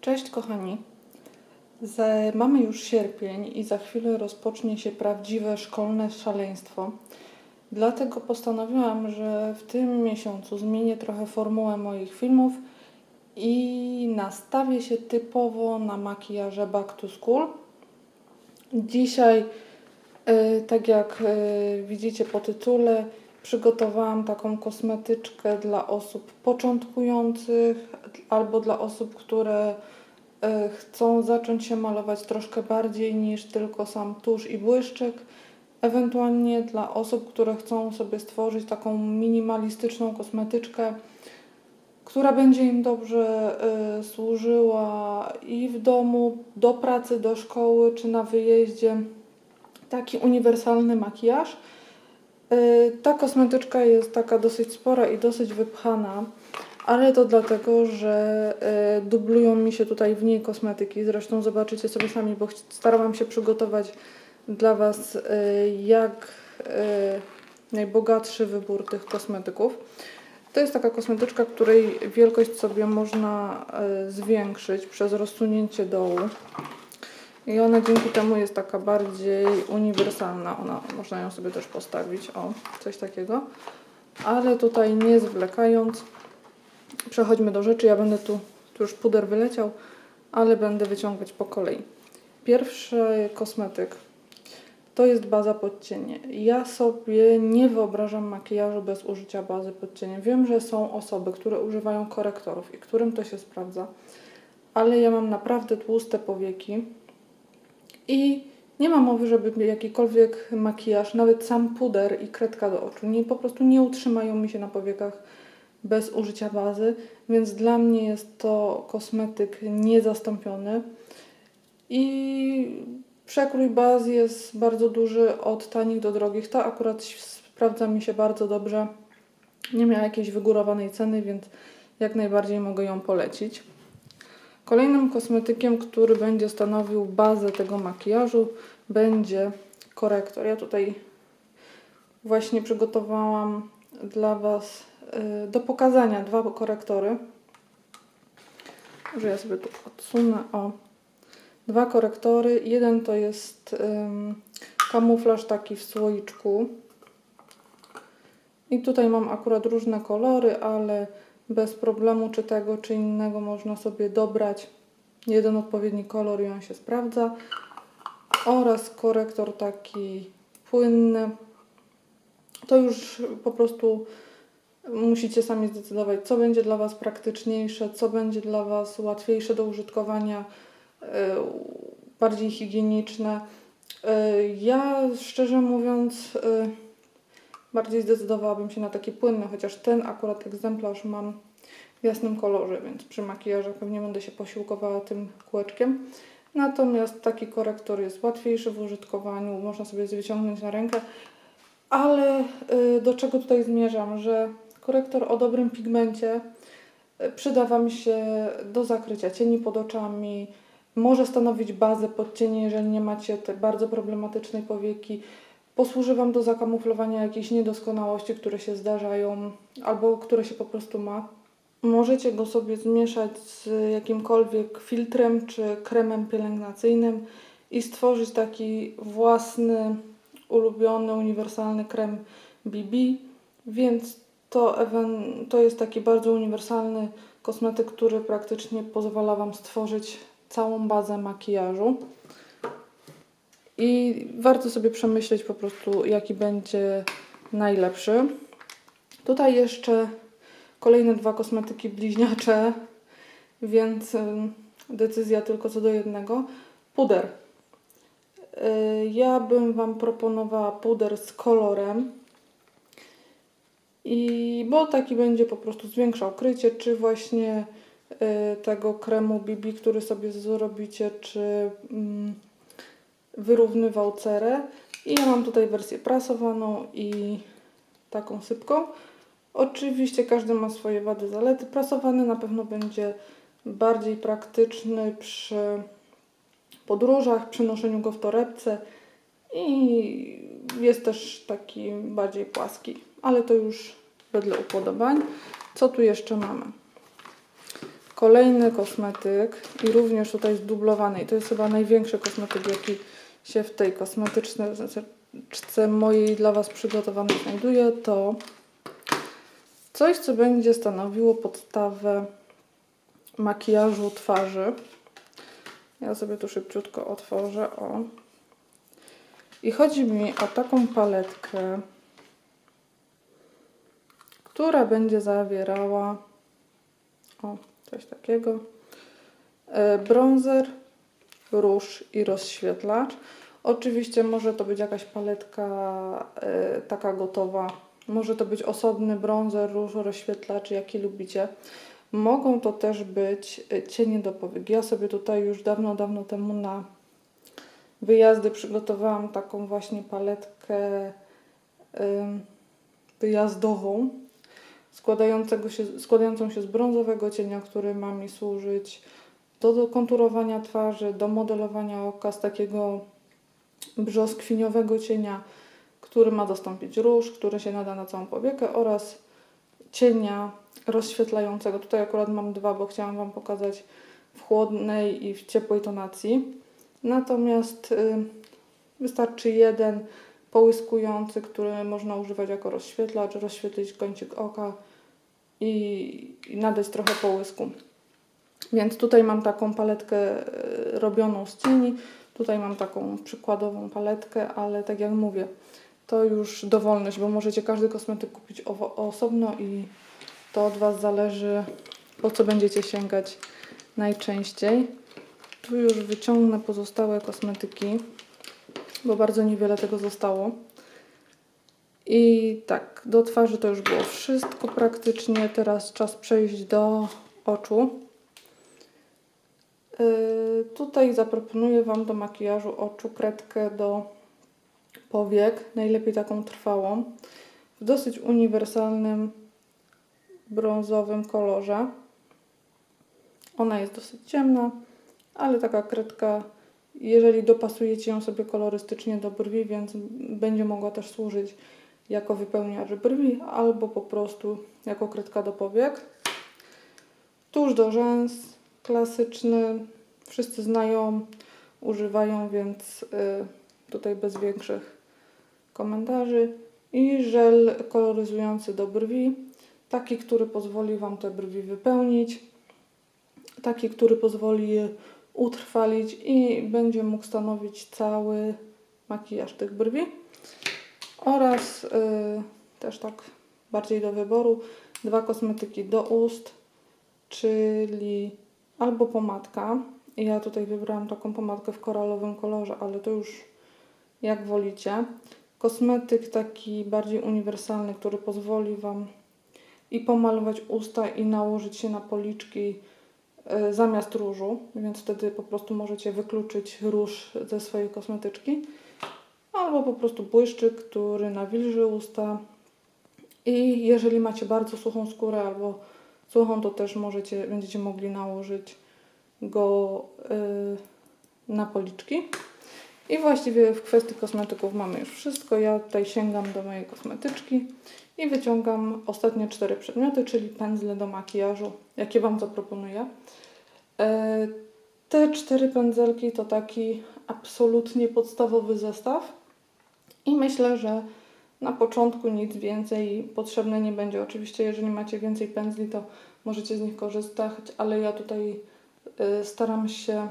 Cześć kochani. Mamy już sierpień i za chwilę rozpocznie się prawdziwe szkolne szaleństwo. Dlatego postanowiłam, że w tym miesiącu zmienię trochę formułę moich filmów i nastawię się typowo na makijaże back to school. Dzisiaj, y, tak jak y, widzicie po tytule, przygotowałam taką kosmetyczkę dla osób początkujących albo dla osób, które y, chcą zacząć się malować troszkę bardziej niż tylko sam tusz i błyszczyk. Ewentualnie dla osób, które chcą sobie stworzyć taką minimalistyczną kosmetyczkę, która będzie im dobrze y, służyła i w domu, do pracy, do szkoły czy na wyjeździe. Taki uniwersalny makijaż. Y, Ta kosmetyczka jest taka dosyć spora i dosyć wypchana, ale to dlatego, że y, dublują mi się tutaj w niej kosmetyki. Zresztą zobaczycie sobie sami, bo starałam się przygotować dla Was y, jak najbogatszy wybór tych kosmetyków. To jest taka kosmetyczka, której wielkość sobie można zwiększyć przez rozsunięcie dołu. I ona dzięki temu jest taka bardziej uniwersalna. Ona, można ją sobie też postawić, o, coś takiego. Ale tutaj nie zwlekając, przechodźmy do rzeczy. Ja będę tu, tu już puder wyleciał, ale będę wyciągać po kolei. Pierwszy kosmetyk to jest baza pod cienie. Ja sobie nie wyobrażam makijażu bez użycia bazy pod cieniem. Wiem, że są osoby, które używają korektorów i którym to się sprawdza, ale ja mam naprawdę tłuste powieki i nie ma mowy, żeby jakikolwiek makijaż, nawet sam puder i kredka do oczu, nie, po prostu nie utrzymają mi się na powiekach bez użycia bazy, więc dla mnie jest to kosmetyk niezastąpiony. I przekrój baz jest bardzo duży, od tanich do drogich. Ta akurat sprawdza mi się bardzo dobrze. Nie miała jakiejś wygórowanej ceny, więc jak najbardziej mogę ją polecić. Kolejnym kosmetykiem, który będzie stanowił bazę tego makijażu, będzie korektor. Ja tutaj właśnie przygotowałam dla Was y, do pokazania dwa korektory. Może ja sobie tu odsunę. O, dwa korektory. Jeden to jest kamuflaż taki w słoiczku. I tutaj mam akurat różne kolory, ale bez problemu czy tego, czy innego można sobie dobrać jeden odpowiedni kolor i on się sprawdza. Oraz korektor taki płynny. To już po prostu musicie sami zdecydować, co będzie dla Was praktyczniejsze, co będzie dla Was łatwiejsze do użytkowania, yy, bardziej higieniczne. Yy, Ja szczerze mówiąc, yy, bardziej zdecydowałabym się na taki płynny, chociaż ten akurat egzemplarz mam w jasnym kolorze, więc przy makijażach pewnie będę się posiłkowała tym kółeczkiem. Natomiast taki korektor jest łatwiejszy w użytkowaniu, można sobie wyciągnąć na rękę. Ale y, do czego tutaj zmierzam, że korektor o dobrym pigmencie y, przyda Wam się do zakrycia cieni pod oczami, może stanowić bazę pod cienie, jeżeli nie macie tej bardzo problematycznej powieki. Posłuży Wam do zakamuflowania jakichś niedoskonałości, które się zdarzają albo które się po prostu ma. Możecie go sobie zmieszać z jakimkolwiek filtrem czy kremem pielęgnacyjnym i stworzyć taki własny, ulubiony, uniwersalny krem BB, więc to, to jest taki bardzo uniwersalny kosmetyk, który praktycznie pozwala Wam stworzyć całą bazę makijażu. I warto sobie przemyśleć po prostu, jaki będzie najlepszy. Tutaj jeszcze kolejne dwa kosmetyki bliźniacze, więc decyzja tylko co do jednego. Puder. Y, Ja bym Wam proponowała puder z kolorem. I bo taki będzie po prostu zwiększał krycie, czy właśnie y, tego kremu BB, który sobie zrobicie, czy mm, wyrównywał cerę. I ja mam tutaj wersję prasowaną i taką sypką. Oczywiście każdy ma swoje wady, zalety. Prasowany na pewno będzie bardziej praktyczny przy podróżach, przy noszeniu go w torebce i jest też taki bardziej płaski, ale to już wedle upodobań. Co tu jeszcze mamy? Kolejny kosmetyk i również tutaj zdublowany. I to jest chyba największy kosmetyk, jaki się w tej kosmetyczce mojej dla Was przygotowanej znajduje. To coś, co będzie stanowiło podstawę makijażu twarzy. Ja sobie tu szybciutko otworzę. O. I chodzi mi o taką paletkę, która będzie zawierała o, coś takiego. E, Bronzer, róż i rozświetlacz. Oczywiście może to być jakaś paletka e, taka gotowa. Może to być osobny bronzer, róż, rozświetlacz, jaki lubicie. Mogą to też być e, cienie do powiek. Ja sobie tutaj już dawno, dawno temu na wyjazdy przygotowałam taką właśnie paletkę ym, wyjazdową składającego się, składającą się z brązowego cienia, który ma mi służyć do, do konturowania twarzy, do modelowania oka, z takiego brzoskwiniowego cienia, który ma dostąpić róż, który się nada na całą powiekę oraz cienia rozświetlającego. Tutaj akurat mam dwa, bo chciałam Wam pokazać w chłodnej i w ciepłej tonacji. Natomiast y, wystarczy jeden połyskujący, który można używać jako rozświetlacz, rozświetlić kącik oka i, i nadać trochę połysku. Więc tutaj mam taką paletkę y, robioną z cieni, tutaj mam taką przykładową paletkę, ale tak jak mówię, to już dowolność, bo możecie każdy kosmetyk kupić osobno i to od Was zależy, po co będziecie sięgać najczęściej. Tu już wyciągnę pozostałe kosmetyki, bo bardzo niewiele tego zostało. I tak, do twarzy to już było wszystko praktycznie. Teraz czas przejść do oczu. Yy, tutaj zaproponuję Wam do makijażu oczu kredkę do powiek, najlepiej taką trwałą, w dosyć uniwersalnym brązowym kolorze. Ona jest dosyć ciemna, ale taka kredka, jeżeli dopasujecie ją sobie kolorystycznie do brwi, więc będzie mogła też służyć jako wypełniacz brwi albo po prostu jako kredka do powiek. Tuż do rzęs, klasyczny, wszyscy znają, używają, więc y, tutaj bez większych komentarzy. I żel koloryzujący do brwi, taki, który pozwoli Wam te brwi wypełnić, taki, który pozwoli je utrwalić i będzie mógł stanowić cały makijaż tych brwi. Oraz y, też tak bardziej do wyboru dwa kosmetyki do ust, czyli albo pomadka. Ja tutaj wybrałam taką pomadkę w koralowym kolorze, ale to już jak wolicie. Kosmetyk taki bardziej uniwersalny, który pozwoli Wam i pomalować usta i nałożyć się na policzki y, zamiast różu, więc wtedy po prostu możecie wykluczyć róż ze swojej kosmetyczki. Albo po prostu błyszczyk, który nawilży usta. I jeżeli macie bardzo suchą skórę albo suchą, to też możecie, będziecie mogli nałożyć go y, na policzki. I właściwie w kwestii kosmetyków mamy już wszystko. Ja tutaj sięgam do mojej kosmetyczki i wyciągam ostatnie cztery przedmioty, czyli pędzle do makijażu, jakie Wam zaproponuję. E, Te cztery pędzelki to taki absolutnie podstawowy zestaw i myślę, że na początku nic więcej potrzebne nie będzie. Oczywiście, jeżeli macie więcej pędzli, to możecie z nich korzystać, ale ja tutaj y, staram się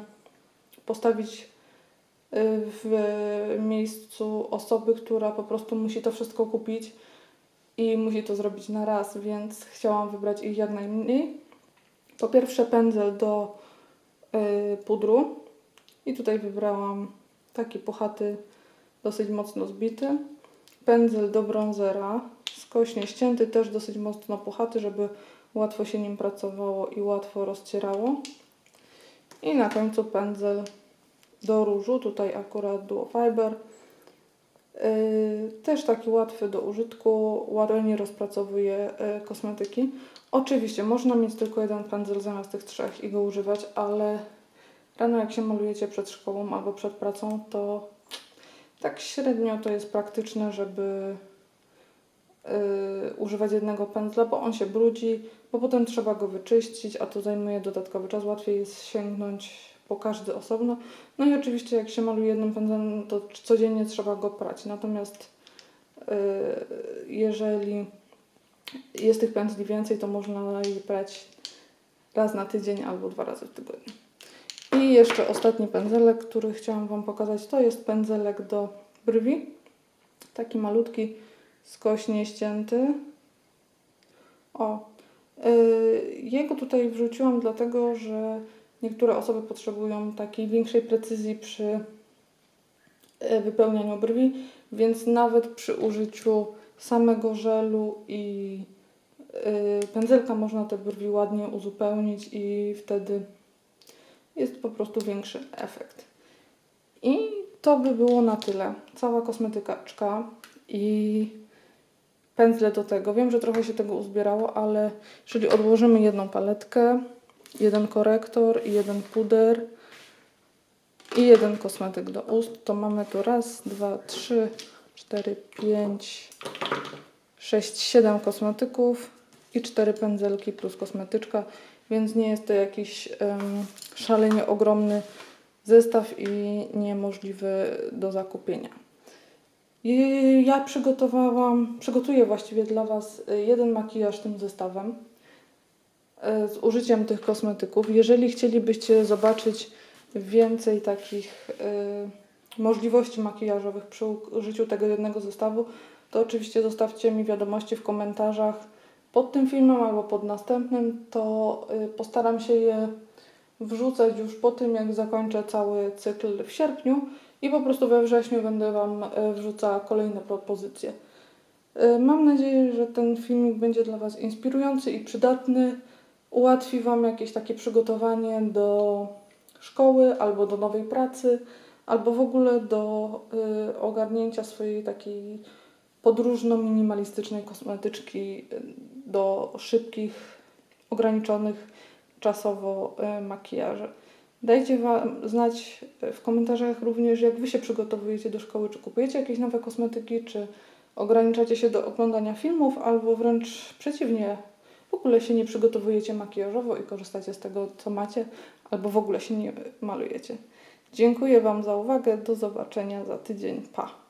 postawić y, w miejscu osoby, która po prostu musi to wszystko kupić i musi to zrobić na raz, więc chciałam wybrać ich jak najmniej. Po pierwsze pędzel do y, pudru i tutaj wybrałam taki puchaty, dosyć mocno zbity. Pędzel do bronzera, skośnie ścięty, też dosyć mocno puchaty, żeby łatwo się nim pracowało i łatwo rozcierało. I na końcu pędzel do różu, tutaj akurat Duo Fiber. Yy, też taki łatwy do użytku, ładnie rozpracowuje yy, kosmetyki. Oczywiście można mieć tylko jeden pędzel zamiast tych trzech i go używać, ale rano jak się malujecie przed szkołą albo przed pracą, to tak średnio to jest praktyczne, żeby y, używać jednego pędzla, bo on się brudzi, bo potem trzeba go wyczyścić, a to zajmuje dodatkowy czas. Łatwiej jest sięgnąć po każdy osobno. No i oczywiście jak się maluje jednym pędzlem, to codziennie trzeba go prać. Natomiast y, jeżeli jest tych pędzli więcej, to można je prać raz na tydzień albo dwa razy w tygodniu. I jeszcze ostatni pędzelek, który chciałam Wam pokazać, to jest pędzelek do brwi. Taki malutki, skośnie ścięty. O, yy, jego tutaj wrzuciłam dlatego, że niektóre osoby potrzebują takiej większej precyzji przy yy, wypełnianiu brwi, więc nawet przy użyciu samego żelu i yy, pędzelka można te brwi ładnie uzupełnić i wtedy jest po prostu większy efekt. I to by było na tyle. Cała kosmetyczka i pędzle do tego. Wiem, że trochę się tego uzbierało, ale jeżeli odłożymy jedną paletkę, jeden korektor i jeden puder i jeden kosmetyk do ust, to mamy tu raz, dwa, trzy, cztery, pięć, sześć, siedem kosmetyków i cztery pędzelki plus kosmetyczka, więc nie jest to jakiś em, szalenie ogromny zestaw i niemożliwy do zakupienia. I ja przygotowałam, przygotuję właściwie dla Was y, jeden makijaż tym zestawem y, z użyciem tych kosmetyków. Jeżeli chcielibyście zobaczyć więcej takich y, możliwości makijażowych przy użyciu tego jednego zestawu, to oczywiście zostawcie mi wiadomości w komentarzach pod tym filmem albo pod następnym, to y, postaram się je wrzucać już po tym, jak zakończę cały cykl w sierpniu i po prostu we wrześniu będę Wam y, wrzucała kolejne propozycje. Y, Mam nadzieję, że ten filmik będzie dla Was inspirujący i przydatny. Ułatwi Wam jakieś takie przygotowanie do szkoły albo do nowej pracy, albo w ogóle do ogarnięcia swojej takiej podróżno-minimalistycznej kosmetyczki y, do szybkich, ograniczonych czasowo y, makijaży. Dajcie Wam znać y, w komentarzach również, jak Wy się przygotowujecie do szkoły, czy kupujecie jakieś nowe kosmetyki, czy ograniczacie się do oglądania filmów, albo wręcz przeciwnie, w ogóle się nie przygotowujecie makijażowo i korzystacie z tego, co macie, albo w ogóle się nie malujecie. Dziękuję Wam za uwagę. Do zobaczenia za tydzień. Pa!